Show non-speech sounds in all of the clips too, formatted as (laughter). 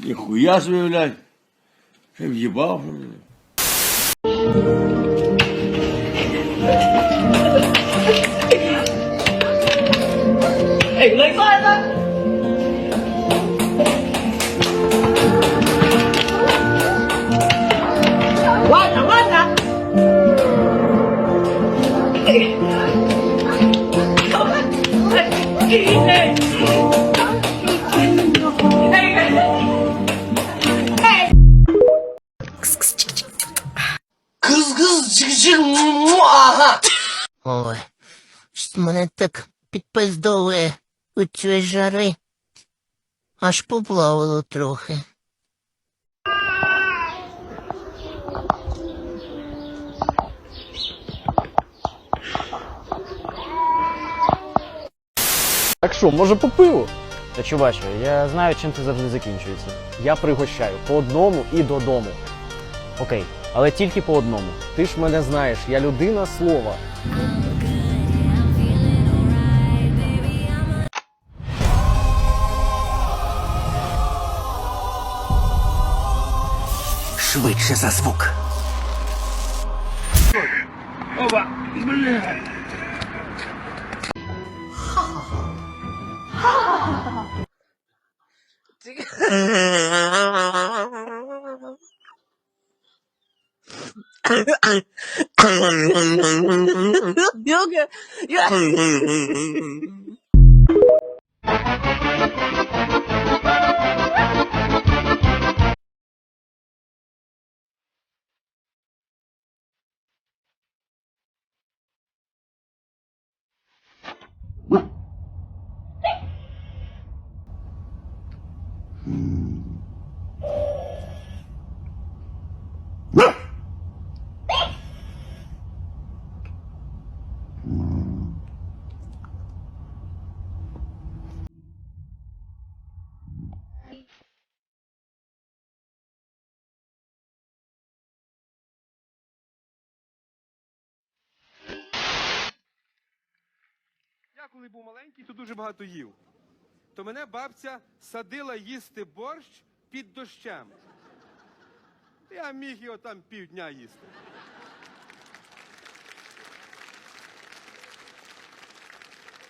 Ніхуя собі, блядь. Ще в'їбав. що ли? Кыз кыз çık му ага. Ой, мене так підпиздовує у цієї жари. Аж поплавало трохи. Так що, може по пиву? Та чуваче, я знаю, чим це завжди закінчується. Я пригощаю по одному і додому. Окей, але тільки по одному. Ти ж мене знаєш, я людина слова. Швидше за звук. (laughs) You'll get, you (laughs) Коли був маленький, то дуже багато їв. То мене бабця садила їсти борщ під дощем. Я міг його там півдня їсти.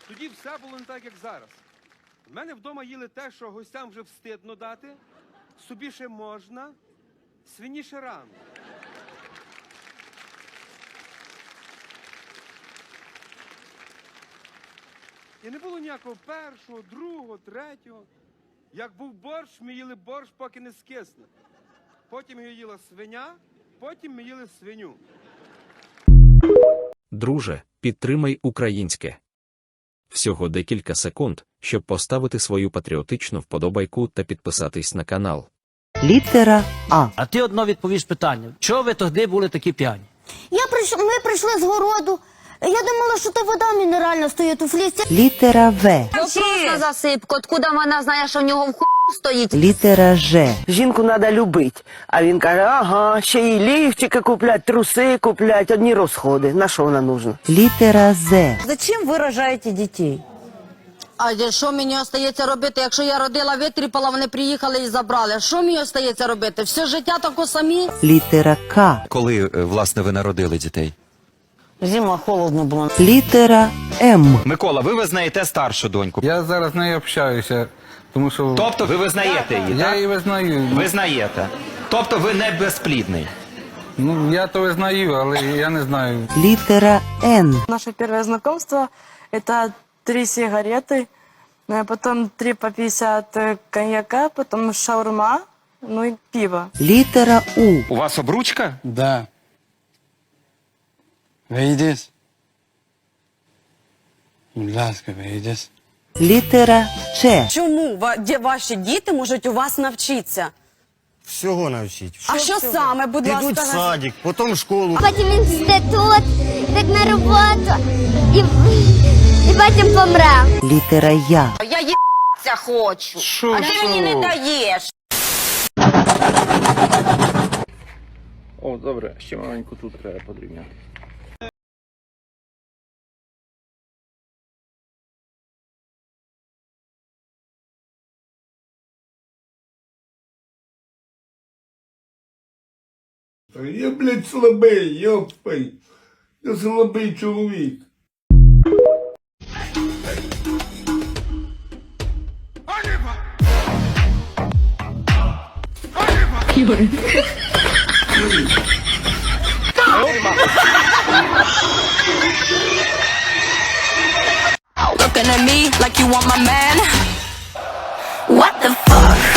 Тоді все було не так, як зараз. В мене вдома їли те, що гостям вже встидно дати, собі ще можна, свині ще рано. І не було ніякого першого, другого, третього. Як був борщ, ми їли борщ, поки не скисне. Потім його їла свиня, потім ми їли свиню. Друже, підтримай українське. Всього декілька секунд, щоб поставити свою патріотичну вподобайку та підписатись на канал. Літера А. А ти одно відповіш питання. Чого ви тоді були такі п'яні? Я прийш... Ми прийшли з городу. Я думала, що то вода мінеральна стоїть у флісті. Літера В. Вопрос на засипку, откуда вона знає, що в нього в ху стоїть? Літера Ж. Жінку треба любити. А він каже, ага, ще й ліфчики куплять, труси куплять, одні розходи. На що вона нужна? Літера З. Зачем ви рожаєте дітей? А що мені остається робити? Якщо я родила, витріпала, вони приїхали і забрали. Що мені остається робити? Все життя тако самі? Літера К. Коли, е, власне, ви народили дітей? Зима холодно було. Літера М. Микола, ви визнаєте старшу доньку. Я зараз з нею общаюся, тому що Тобто ви визнаєте її, я так? її визнаю. Визнаєте. Тобто ви не безплідний. Ну, я то визнаю, але я не знаю. Літера Н. Наше перше знайомство – це три сигарети, э, потім три по 50 э, коньяка, потім шаурма, ну і пиво. Літера У. У вас обручка? Да. Вийдеш. Будь ласка, вийдеш. Літера Ч. Чому ваші діти можуть у вас навчитися? Всього навчить. А що саме, будь Підуть в садик, потім в школу. Потім інститут, так на роботу. І, і потім помре. Літера Я. Я їбаться хочу, а ти мені не даєш. О, добре, ще маленьку тут треба подрівняти. Я, блядь, слабий, йопай. Я слабий чоловік. Looking at me like you want my man. What the fuck?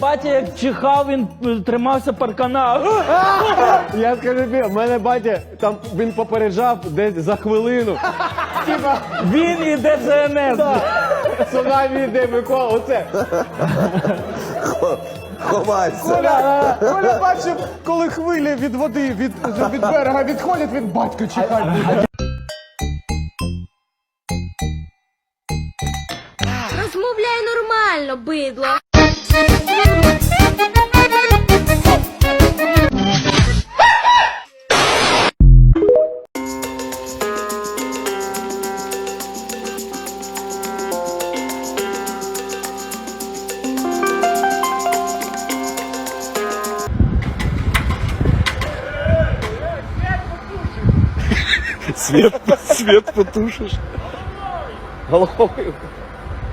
Батя як чихав, він е, тримався паркана. (laughs) Я скажу тобі, в мене батя там він попереджав десь за хвилину. Він іде ДСНС. Цунамі йде Микола, оце. Ховайся. Коля, Коля бачив, коли хвилі від води від, від берега відходять, він батько чекає. Розмовляй нормально, бидло. Світ, світ потушиш. Головою.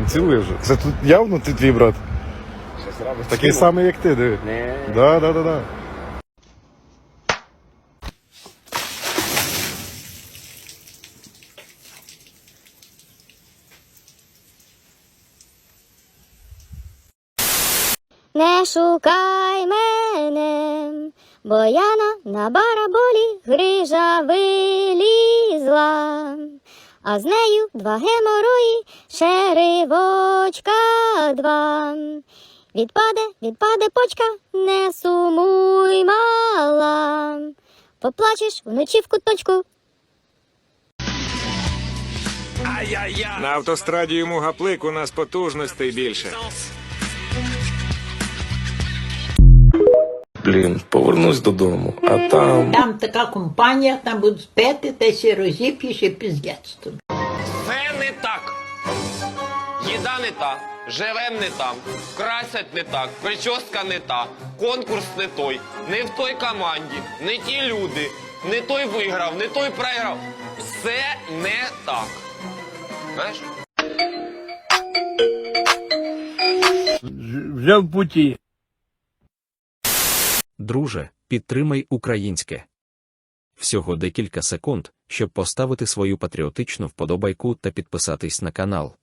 Цілує вже. Це тут явно ти твій брат. Такий самий, як ти, диви. Да, да, да, да. Не шукай мене, бо я на, на бараболі грижа вилізла, а з нею два геморої, шеривочка два. Відпаде, відпаде почка, не сумуй мала, поплачеш вночі в куточку, На автостраді йому гаплик, у нас потужностей більше. Блін, повернусь додому, а там. Там така компанія, там будуть пити, та сі розіп'єш і піздець тут. Все не так. Їда не та, живем не там, красять не так, прическа не та, конкурс не той, не в той команді, не ті люди, не той виграв, не той програв. Все не так. Знаєш? Вже в путі. Друже, підтримай українське. Всього декілька секунд, щоб поставити свою патріотичну вподобайку та підписатись на канал.